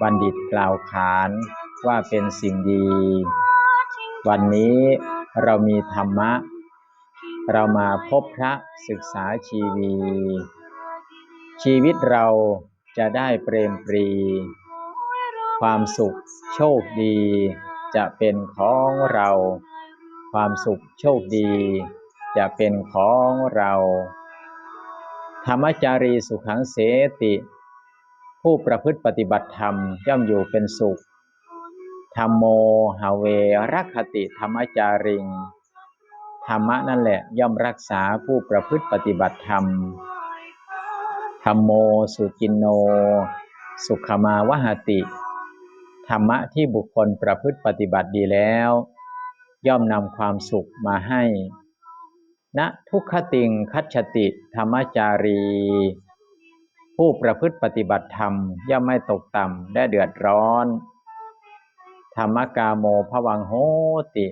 บัณฑิตกล่าวขานว่าเป็นสิ่งดี วันนี้เรามีธรรมะ เรามาพบพระศึกษาชีวี ชีวิตเราจะได้เปรมปรี ความสุขโชคดีจะเป็นของเรา ความสุขโชคดีจะเป็นของเรา ธรรมจารีสุขังเสติ ผู้ประพฤติปฏิบัติธรรมย่อมอยู่เป็นสุข ธรรมโมหาเวรักขติธรรมจาริง ธรรมะนั่นแหละย่อมรักษาผู้ประพฤติปฏิบัติธรรม ธรรมโมสุจินโน สุขมาวหติ ธรรมะที่บุคคลประพฤติปฏิบัติดีแล้ว ย่อมนำความสุขมาให้ณทุกขติงคัจฉติธรรมจารี ผู้ประพฤติปฏิบัติธรรมย่อมไม่ตกต่ำและเดือดร้อน ธรรมกาโมภวังโหติ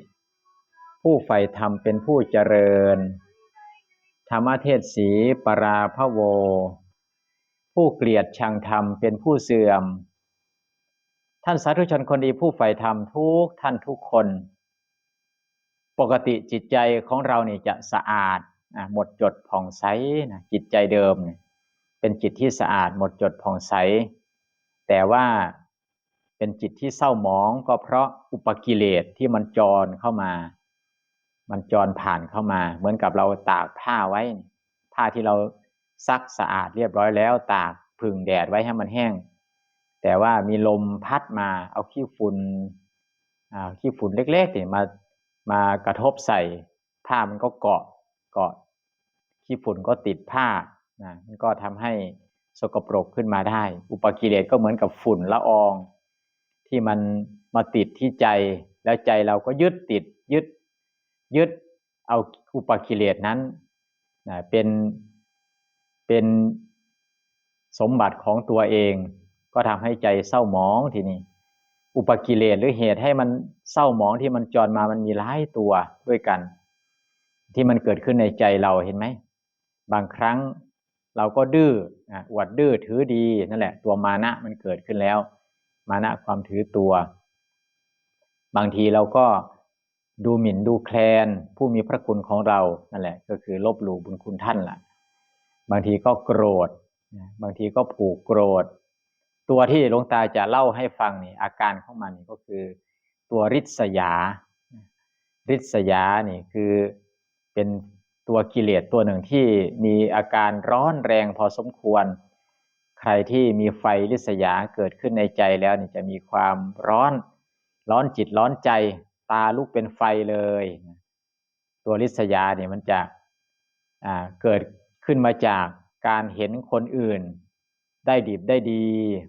ผู้ใฝ่ธรรมเป็นผู้เจริญ ธรรมเทศสีปราพโว ผู้เกลียดชังธรรมเป็นผู้เสื่อม ท่านสาธุชนคนดีผู้ใฝ่ธรรมทุกท่านทุกคน ปกติจิตใจของเรานี่จะสะอาดหมดจดผ่องใสนะจิตใจเดิมเนี่ย เป็นจิตที่สะอาดหมดจดผ่องใส แต่ว่าเป็นจิตที่เศร้าหมองก็เพราะอุปกิเลสที่มันจรเข้ามา มันจรผ่านเข้ามา เหมือนกับเราตากผ้าไว้ ผ้าที่เราซักสะอาดเรียบร้อยแล้ว ตากพึ่งแดดไว้ให้มันแห้ง แต่ว่ามีลมพัดมาเอาขี้ฝุ่นขี้ฝุ่นเล็กๆเนี่ยมามากระทบใส่ผ้ามันก็เกาะเกาะขี้ฝุ่นก็ติดผ้า นะมันก็ทำให้สกปรกขึ้นมาได้ อุปกิเลสก็เหมือนกับฝุ่นละออง ที่มันมาติดที่ใจแล้วใจเราก็ยึดติดยึดยึดเอาอุปกิเลสนั้นนะเป็นเป็นสมบัติของตัวเอง ก็ทำให้ใจเศร้าหมองทีนี้อุปกิเลสหรือเหตุให้มันเศร้าหมองที่มันจรมามันมีหลายตัวด้วยกัน ที่มันเกิดขึ้นในใจเราเห็นไหม บางครั้ง เราก็ดื้ออวดดื้อถือดีนั่นแหละ ตัวมานะมันเกิดขึ้นแล้ว มานะความถือตัว บางทีเราก็ดูหมิ่นดูแคลน ผู้มีพระคุณของเรานั่นแหละ ก็คือลบหลู่บุญคุณท่านล่ะ บางทีก็โกรธบางทีก็ผูกโกรธ ตัวที่หลวงตาจะเล่าให้ฟังนี่อาการของมันนี่ก็คือตัวริษยาริษยานี่คือเป็น ตัวกิเลสตัวหนึ่งที่มีอาการร้อนแรงพอสมควร ใครที่มีไฟริษยาเกิดขึ้นในใจแล้วนี่จะมีความร้อน ร้อนจิตร้อนใจ ตาลุกเป็นไฟเลย ตัวริษยาเนี่ยมันจะเกิดขึ้นมาจากการเห็นคนอื่น ได้ดีได้ดี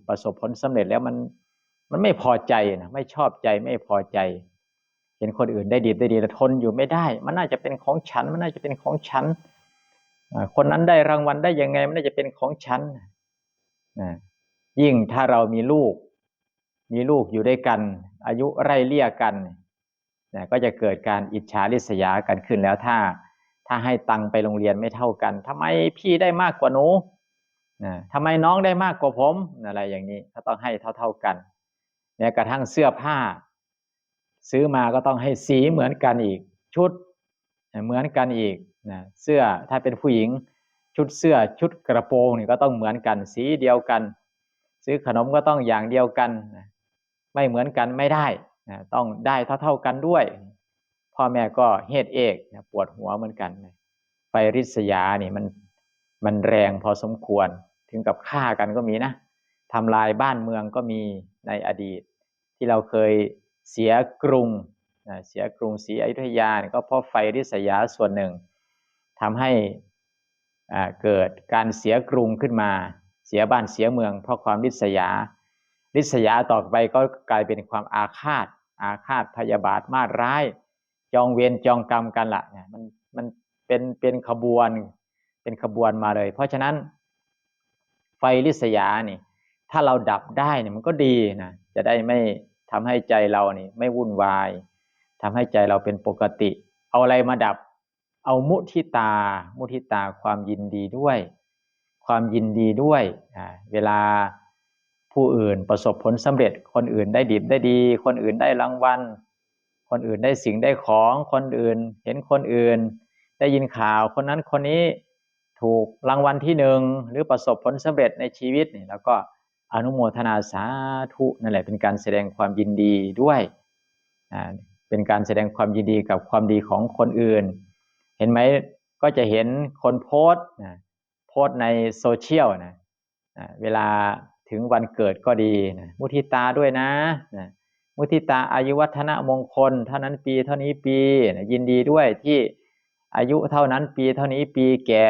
ประสบผลสำเร็จแล้วมันมันไม่พอใจนะไม่ชอบใจไม่พอใจ ห็นคนอื่นได้ดีได้ดีแต่ทนอยู่ไม่ได้ มันน่าจะเป็นของฉัน มันน่าจะเป็นของฉันคนนั้นได้รางวัลได้ยังไง มันน่าจะเป็นของฉันยิ่งถ้าเรามีลูก มีลูกอยู่ด้วยกัน อายุไร่เลี่ยกันนะก็จะเกิดการอิจฉาริษยากันขึ้นแล้วถ้า ถ้าให้ตังไปโรงเรียนไม่เท่ากันทำไมพี่ได้มากกว่าหนูนะทำไมน้องได้มากกว่าผม อะไรอย่างนี้ก็ต้องให้เท่า ๆกันแม้กระทั่งเสื้อผ้า ซื้อมาก็ต้องให้สีเหมือนกันอีก ชุดเหมือนกันอีกนะเสื้อถ้าเป็นผู้หญิง ชุดเสื้อชุดกระโปรงนี่ก็ต้องเหมือนกัน สีเดียวกัน ซื้อขนมก็ต้องอย่างเดียวกันนะไม่เหมือนกันไม่ได้นะต้องได้เท่าๆกันด้วยพ่อแม่ก็เหตุเอกนะปวดหัวเหมือนกันไฟริษยานี่มันมันแรงพอสมควรถึงกับฆ่ากันก็มีนะทำลายบ้านเมืองก็มีในอดีต ที่เราเคย เสียกรุงเสียกรุงศรีอยุธยาก็เพราะไฟริษยาส่วนหนึ่งทำให้เกิดการเสียกรุงขึ้นมา เสียบ้านเสียเมือง เพราะความริษยา ริษยาต่อไปก็กลายเป็นความอาฆาต อาฆาตพยาบาทมาร้าย จองเวรจองกรรมกันละเนี่ยมันมันเป็นเป็นขบวนเป็นขบวนมาเลย เพราะฉะนั้น ไฟริษยานี่ถ้าเราดับได้เนี่ยมันก็ดีนะจะได้ไม่ ทำให้ใจเรานี่ไม่วุ่นวายทำให้ใจเราเป็นปกติ เอาอะไรมาดับ เอามุทิตา มุทิตาความยินดีด้วย ความยินดีด้วยเวลาผู้อื่นประสบผลสำเร็จ คนอื่นได้ดีได้ดี คนอื่นได้รางวัล คนอื่นได้สิ่งได้ของ คนอื่นเห็นคนอื่น ได้ยินข่าวคนนั้นคนนี้ถูกรางวัลที่หนึ่งหรือประสบผลสำเร็จในชีวิตนี่แล้วก็ อนุโมทนาสาธุนั่นแหละเป็นการแสดงความยินดีด้วย เป็นการแสดงความยินดีกับความดีของคนอื่น เห็นไหมก็จะเห็นคนโพสต์โพสต์ในโซเชียลนะเวลาถึงวันเกิดก็ดีนะมุทิตาด้วยนะนะมุทิตาอายุวัฒนมงคล เท่านั้นปีเท่านี้ปีนะยินดีด้วยที่อายุเท่านั้นปีเท่านี้ปีแก่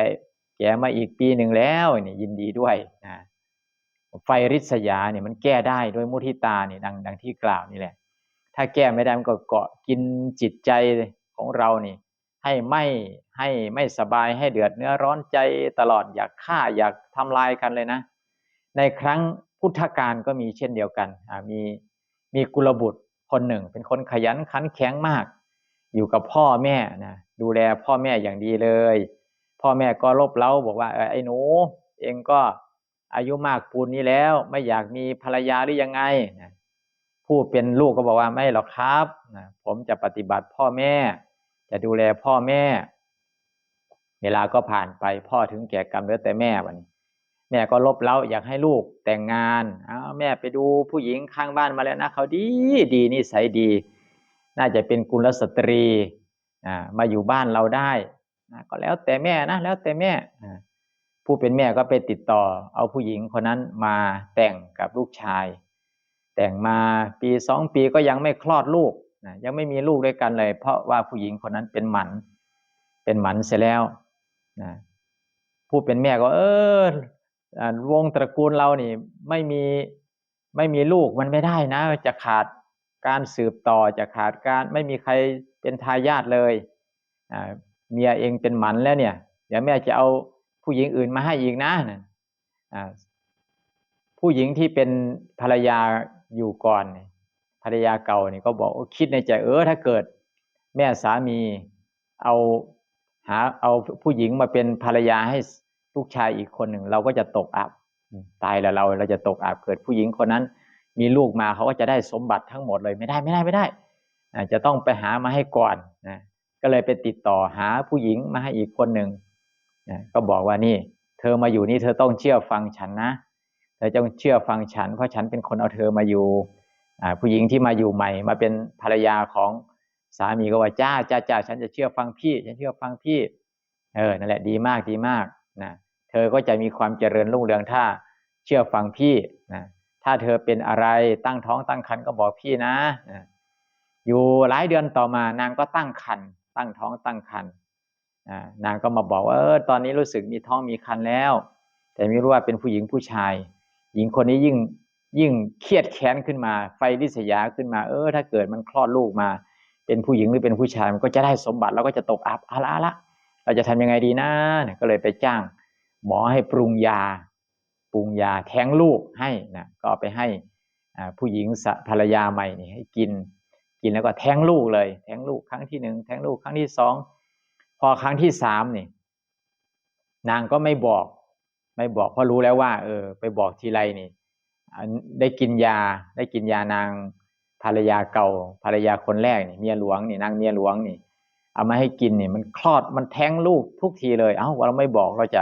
แก่มาอีกปีหนึ่งแล้วนี่ยินดีด้วยนะ ไฟริษยาเนี่ยมันแก้ได้ด้วยมุทิตาเนี่ดังดังที่กล่าวนี่แหละ ถ้าแก้ไม่ได้มันก็เกาะกินจิตใจของเรานี่ ให้ไม่ให้ไม่สบายให้เดือดเนื้อร้อนใจตลอดอยากฆ่าอยากทำลายกันเลยนะ ในครั้งพุทธกาลก็มีเช่นเดียวกันมีมีกุลบุตรคนหนึ่ง เป็นคนขยันขันแข็งมาก อยู่กับพ่อแม่นะดูแลพ่อแม่อย่างดีเลย พ่อแม่ก็ลบเล้าบอกว่าไอ้หนู เองก็ อายุมากปูนนี้แล้ว ไม่อยากมีภรรยาหรือยังไงผู้เป็นลูกก็บอกว่าไม่หรอกครับนะผมจะปฏิบัติพ่อแม่ จะดูแลพ่อแม่ เวลาก็ผ่านไปพ่อถึงแก่กรรมเหลือแต่แม่วันนี้ แม่ก็ลบเล้าอยากให้ลูกแต่งงานเอาแม่ไปดูผู้หญิงข้างบ้านมาแล้วนะเขาดีดีนิสัยดี น่าจะเป็นกุลสตรีอ่ามาอยู่บ้านเราได้ก็แล้วแต่แม่นะแล้วแต่แม่ ผู้เป็นแม่ก็ไปติดต่อ เอาผู้หญิงคนนั้นมาแต่งกับลูกชาย แต่งมาปีสองปีก็ยังไม่คลอดลูกนะยังไม่มีลูกด้วยกันเลย เพราะว่าผู้หญิงคนนั้นเป็นหมัน เป็นหมันเสียแล้วนะผู้เป็นแม่ก็ เออวงตระกูลเรานี่ไม่มีไม่มีลูกมันไม่ได้นะ จะขาดการสืบต่อจะขาดการไม่มีใครเป็นทายาทเลยเมียเองเป็นหมันแล้วเนี่ยเดี๋ยวแม่จะเอา ผู้หญิงอื่นมาให้อีกนะผู้หญิงที่เป็นภรรยาอยู่ก่อนภรรยาเก่านี่ก็บอกคิดในใจเออถ้าเกิด แม่สามีเอาหาเอาผู้หญิงมาเป็นภรรยาให้ลูกชายอีกคนหนึ่ง เราก็จะตกอับตายแล้วเราเราจะตกอับเกิดผู้หญิงคนนั้น มีลูกมาเขาก็จะได้สมบัติทั้งหมดเลยไม่ได้ไม่ได้ไม่ได้จะต้องไปหามาให้ก่อนนะก็เลยไปติดต่อหาผู้หญิงมาให้อีกคนหนึ่ง ก็บอกว่านี่ เธอมาอยู่นี่เธอต้องเชื่อฟังฉันนะ เธอต้องเชื่อฟังฉัน เพราะฉันเป็นคนเอาเธอมาอยู่ผู้หญิงที่มาอยู่ใหม่ มาเป็นภรรยาของสามีก็ว่าจ้าจ้าจ้าฉันจะเชื่อฟังพี่ ฉันเชื่อฟังพี่ เออนั่นแหละดีมากดีมากนะเธอก็จะมีความเจริญรุ่งเรืองถ้าเชื่อฟังพี่นะถ้าเธอเป็นอะไรตั้งท้องตั้งครรภ์ก็บอกพี่นะนะอยู่หลายเดือนต่อมานางก็ตั้งครรภ์ตั้งท้องตั้งครรภ์ นางก็มาบอกว่าเออตอนนี้รู้สึกมีท้องมีครรภ์แล้ว แต่ไม่รู้ว่าเป็นผู้หญิงผู้ชาย หญิงคนนี้ยิ่งยิ่งเครียดแค้นขึ้นมา ไฟริษยาขึ้นมา เออ ถ้าเกิดมันคลอดลูกมา เป็นผู้หญิงหรือเป็นผู้ชายมันก็จะได้สมบัติแล้วก็จะตกอับอะละละเราจะทำยังไงดีนะก็เลยไปจ้าง หมอให้ปรุงยา ปรุงยาแท้งลูกให้นะก็ไปให้ผู้หญิงภรรยาใหม่นี่ให้กิน กินแล้วก็แท้งลูกเลย แท้งลูกครั้งที่หนึ่งแท้งลูกครั้งที่สอง อครั้งที่สามนี่ นางก็ไม่บอก ไม่บอกเพราะรู้แล้วว่า เออ ไปบอกทีไรนี่ได้กินยา ได้กินยานางภรรยาเก่า ภรรยาคนแรกนี่เมียหลวงนี่นางเมียหลวงนี่ เอามาให้กินนี่ มันคลอดมันแท้งลูกทุกทีเลย เอ้าเราไม่บอกเราจะ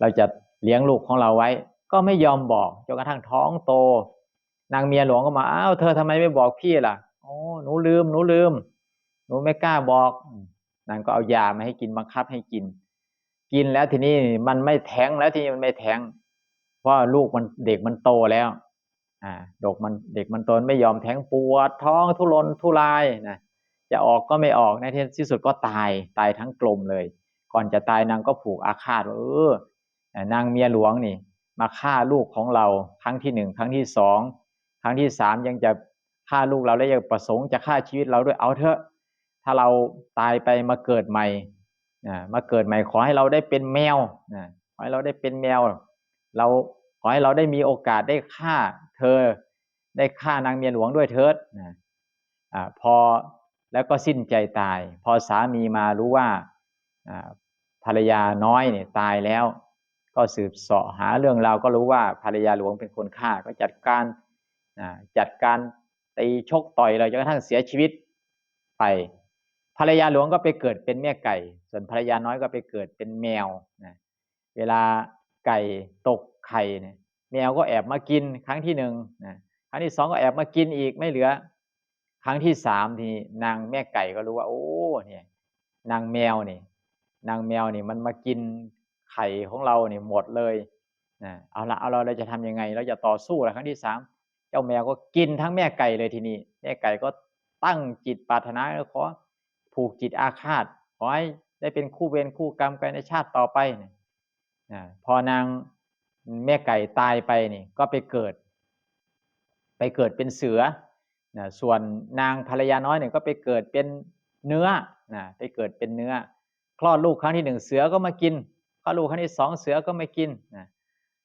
เราจะเลี้ยงลูกของเราไว้ ก็ไม่ยอมบอกจนกระทั่งท้องโต นางเมียหลวงก็มาอ้าวเธอทำไมไม่บอกพี่ล่ะโอ้หนูลืมหนูลืม หนูไม่กล้าบอก นางก็เอายามาให้กินบังคับให้กิน กินแล้วทีนี้มันไม่แท้งแล้วทีนี้มันไม่แท้งเพราะลูกมันเด็กมันโตแล้ว อ่าดกมันเด็กมันโตไม่ยอมแท้งปวดท้องทุรนทุรายนะจะออกก็ไม่ออกในที่สุดก็ตายตายทั้งกลมเลย ก่อนจะตายนางก็ผูกอาฆาตว่าเออนางเมียหลวงนี่ มาฆ่าลูกของเราครั้งที่หนึ่งครั้งที่สองครั้งที่สามยังจะฆ่าลูกเราแล้วยังประสงค์จะฆ่าชีวิตเราด้วยเอาเถอะ ถ้าเราตายไปมาเกิดใหม่นะมาเกิดใหม่ขอให้เราได้เป็นแมวนะขอให้เราได้เป็นแมว เราขอให้เราได้มีโอกาสได้ฆ่าเธอ ได้ฆ่านางเมียหลวงด้วยเถิดนะอ่าพอแล้วก็สิ้นใจตาย พอสามีมารู้ว่าภรรยาน้อยเนี่ยตายแล้ว ก็สืบเสาะหาเรื่องราวก็รู้ว่าภรรยาหลวงเป็นคนฆ่าก็จัดการจัดการตีชกต่อยเลยจนกระทั่งเสียชีวิตไป ภรรยาหลวงก็ไปเกิดเป็นแม่ไก่ ส่วนภรรยาน้อยก็ไปเกิดเป็นแมวนะเวลาไก่ตกไข่เนี่ยแมวก็แอบมากินครั้งที่หนึ่งนะครั้งที่สองก็แอบมากินอีกไม่เหลือ ครั้งที่สามทีนางแม่ไก่ก็รู้ว่า โอ้เนี่ยนางแมวนี่ นางแมวนี่มันมากินไข่ของเราเนี่ยหมดเลยนะเอาละเอาเราเราจะทำยังไง เราจะต่อสู้ละครั้งที่สามเจ้าแมวก็กินทั้งแม่ไก่เลยทีนี้แม่ไก่ก็ตั้งจิตปรารถนาขอ ผูกจิตอาฆาตขอให้ได้เป็นคู่เวรคู่กรรมกันในชาติต่อไปนะพอนางแม่ไก่ตายไปนี่ก็ไปเกิด ไปเกิดเป็นเสือนะส่วนนางภรรยาน้อยเนี่ยก็ไปเกิดเป็นเนื้อนะไปเกิดเป็นเนื้อ คลอดลูกครั้งที่หนึ่งเสือก็มากินคลอดลูกครั้งที่สองเสือก็ไม่กินนะ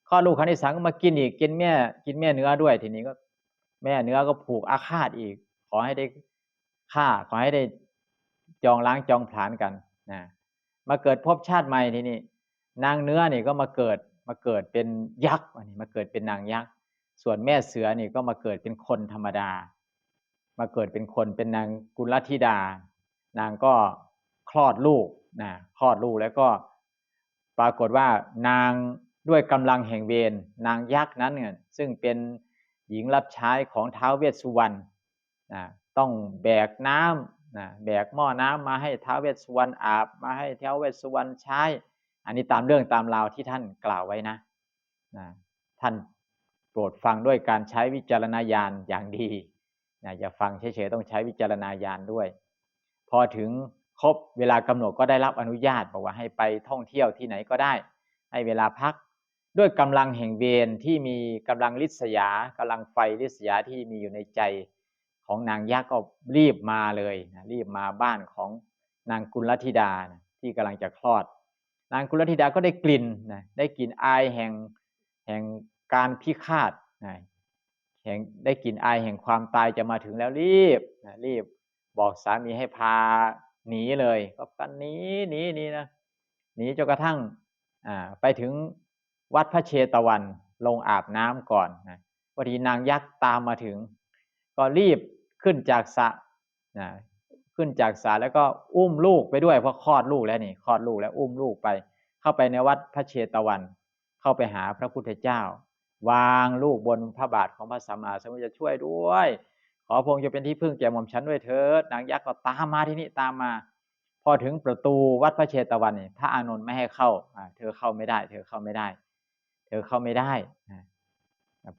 คลอดลูกครั้งที่สามก็มากินอีกกินแม่กินแม่เนื้อด้วยทีนี้ก็ แม่เนื้อก็ผูกอาฆาตอีก ขอให้ได้ฆ่าขอให้ได้ จองล้างจองผลาญกันนะมาเกิดพบชาติใหม่ทีนี้นางเนื้อนี่ก็มาเกิดมาเกิดเป็นยักษ์อันนี้มาเกิดเป็นนางยักษ์ส่วนแม่เสือนี่ก็มาเกิดเป็นคนธรรมดา มาเกิดเป็นคนเป็นนางกุลธิดา นางก็คลอดลูกนะคลอดลูกแล้วก็ปรากฏว่านางด้วยกำลังแห่งเวรนางยักษ์นั้นเนี่ยซึ่งเป็นหญิงรับใช้ของท้าวเวสสุวรรณนะต้องแบกน้ำ นะแบกหม้อน้ำมาให้ท้าวเวสสุวรรณอาบ มาให้ท้าวเวสสุวรรณใช้ อันนี้ตามเรื่องตามราวที่ท่านกล่าวไว้นะนะท่านโปรดฟังด้วยการใช้วิจารณญาณอย่างดีนะอย่าฟังเฉยๆต้องใช้วิจารณญาณด้วย พอถึงครบเวลากำหนดก็ได้รับอนุญาตบอกว่าให้ไปท่องเที่ยวที่ไหนก็ได้ ให้เวลาพักด้วยกำลังแห่งเวรที่มีกำลังลิษยากำลังไฟลิษยาที่มีอยู่ในใจ ของนางยักษ์ก็รีบมาเลยนะรีบมาบ้านของนางกุลธิดานะที่กำลังจะคลอด นางกุลธิดาก็ได้กลิ่นนะได้กลิ่นอายแห่งแห่งการพิฆาตนะแห่งได้กลิ่นอายแห่งความตายจะมาถึงแล้วรีบนะรีบบอกสามีให้พาหนีเลย ก็กันหนีหนีหนีนะหนีจนกระทั่งอ่าไปถึงวัดพระเชตวันลงอาบน้ำก่อนนะพอดีนางยักษ์ตามมาถึง ก็รีบ ขึ้นจากสะนะขึ้นจากสะแล้วก็อุ้มลูกไปด้วยเพราะคลอดลูกแล้วนี่คลอดลูกแล้วอุ้มลูกไป เข้าไปในวัดพระเชตวัน เข้าไปหาพระพุทธเจ้า วางลูกบนพระบาทของพระสัมมาสัมพุทธเจ้าช่วยด้วย ขอพระองค์จะเป็นที่พึ่งแก่หม่อมฉันด้วยเถิดนางยักษ์ก็ตามมาที่นี่ตามมา พอถึงประตูวัดพระเชตวันนี่พระอานนท์ไม่ให้เข้าเธอเข้าไม่ได้ เธอเข้าไม่ได้ เธอเข้าไม่ได้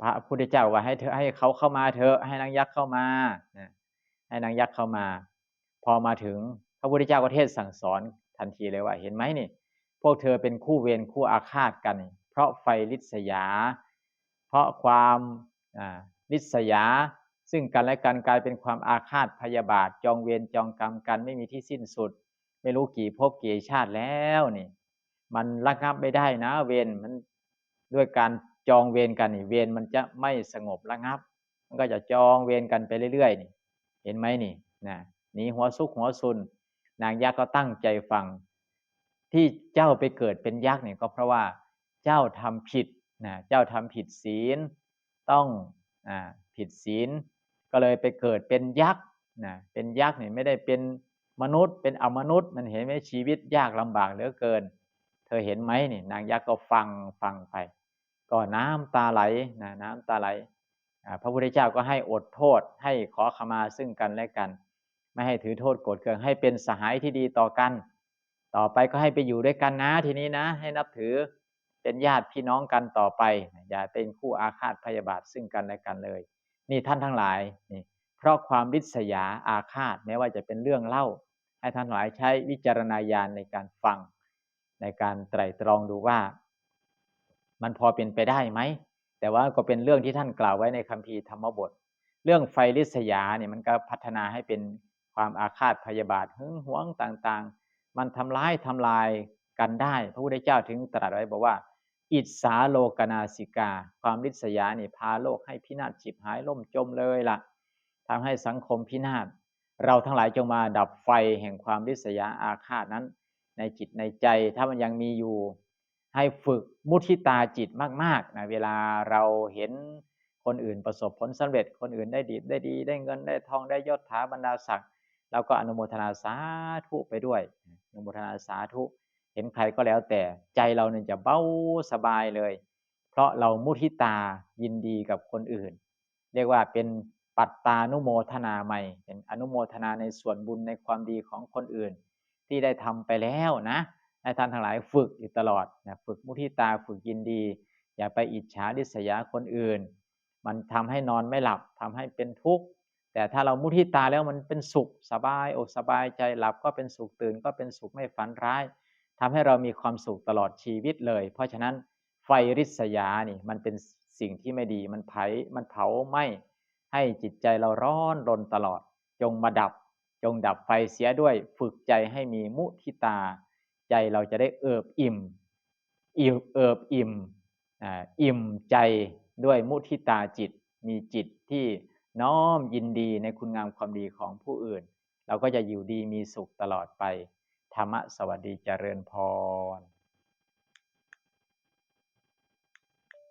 พระพุทธเจ้าว่าให้เธอให้เขาเข้ามาเธอให้นางยักษ์เข้ามาให้นางยักษ์เข้ามา พอมาถึงพระพุทธเจ้าก็เทศสั่งสอนทันทีเลยว่า เห็นไหมนี่ พวกเธอเป็นคู่เวรคู่อาฆาตกัน เพราะไฟลิษยา เพราะความลิษยา ซึ่งกันและกันกลายเป็นความอาฆาตพยาบาทจองเวรจองกรรมกันไม่มีที่สิ้นสุด ไม่รู้กี่ภพกี่ชาติแล้วนี่ มันระงับไม่ได้นะเวรมันด้วยการ จองเวรกันนี่เวรมันจะไม่สงบระงับ มันก็จะจองเวรกันไปเรื่อยๆนี่ เห็นไหมนี่นะหนีหัวซุกหัวซุน นางยักษ์ก็ตั้งใจฟัง ที่เจ้าไปเกิดเป็นยักษ์เนี่ยก็เพราะว่าเจ้าทำผิดนะเจ้าทำผิดศีลต้องอ่าผิดศีล ก็เลยไปเกิดเป็นยักษ์นะเป็นยักษ์เนี่ยไม่ได้เป็นมนุษย์ เป็นอมนุษย์มันเห็นไหมชีวิตยากลำบากเหลือเกิน เธอเห็นไหมนี่นางยักษ์ก็ฟังฟังไป ก็น้ำตาไหลนะน้ำตาไหล พระพุทธเจ้าก็ให้อดโทษ ให้ขอขมาซึ่งกันและกัน ไม่ให้ถือโทษโกรธเคืองให้เป็นสหายที่ดีต่อกัน ต่อไปก็ให้ไปอยู่ด้วยกันนะทีนี้นะ ให้นับถือเป็นญาติพี่น้องกันต่อไป อย่าเป็นคู่อาฆาตพยาบาทซึ่งกันและกันเลย นี่ท่านทั้งหลายนี่เพราะความริษยาอาฆาตแม้ว่าจะเป็นเรื่องเล่า ให้ท่านหลายใช้วิจารณญาณในการฟัง ในการไตร่ตรองดูว่า มันพอเป็นไปได้ไหม แต่ว่าก็เป็นเรื่องที่ท่านกล่าวไว้ในคัมภีร์ธรรมบท เรื่องไฟริษยาเนี่ยมันก็พัฒนาให้เป็นความอาฆาตพยาบาทหึงหวงต่างๆ มันทำร้ายทำลายกันได้ พระพุทธเจ้าถึงตรัสไว้บอกว่า อิสาโลกนาสิกา ความริษยานี่พาโลกให้พินาศฉิบหายล่มจมเลยล่ะทำให้สังคมพินาศเราทั้งหลายจงมาดับไฟแห่งความริษยาอาฆาตนั้น ในจิตในใจถ้ามันยังมีอยู่ ให้ฝึกมุทิตาจิตมากๆนะเวลาเราเห็นคนอื่นประสบผลสำเร็จ คนอื่นได้ดีได้ดี ได้เงินได้ทองได้ยศถาบรรดาศักดิ์เราก็อนุโมทนาสาธุไปด้วยอนุโมทนาสาธุเห็นใครก็แล้วแต่ใจเราเนี่ยจะเบาสบายเลย เพราะเรามุทิตายินดีกับคนอื่น เรียกว่าเป็นปัตตานุโมทนาใหม่เป็นอนุโมทนาในส่วนบุญในความดีของคนอื่น ที่ได้ทำไปแล้วนะ ให้ท่านทั้งหลายฝึกอยู่ตลอดนะฝึกมุทิตาฝึกยินดี อย่าไปอิจฉาริษยาคนอื่น มันทำให้นอนไม่หลับทำให้เป็นทุกข์แต่ถ้าเรามุทิตาแล้วมันเป็นสุขสบายอกสบายใจหลับก็เป็นสุขตื่นก็เป็นสุขไม่ฝันร้ายทำให้เรามีความสุขตลอดชีวิตเลย เพราะฉะนั้นไฟริษยานี่มันเป็นสิ่งที่ไม่ดีมันเผมันเผาไหม้ให้จิตใจเราร้อนรนตลอด จงมาดับ จงดับไฟเสียด้วยฝึกใจให้มีมุทิตา ใจเราจะได้เอิบอิ่มอิ่มเอิบอิ่มอิ่มใจด้วยมุทิตาจิต มีจิตที่น้อมยินดีในคุณงามความดีของผู้อื่น เราก็จะอยู่ดีมีสุขตลอดไป ธรรมะสวัสดีเจริญพร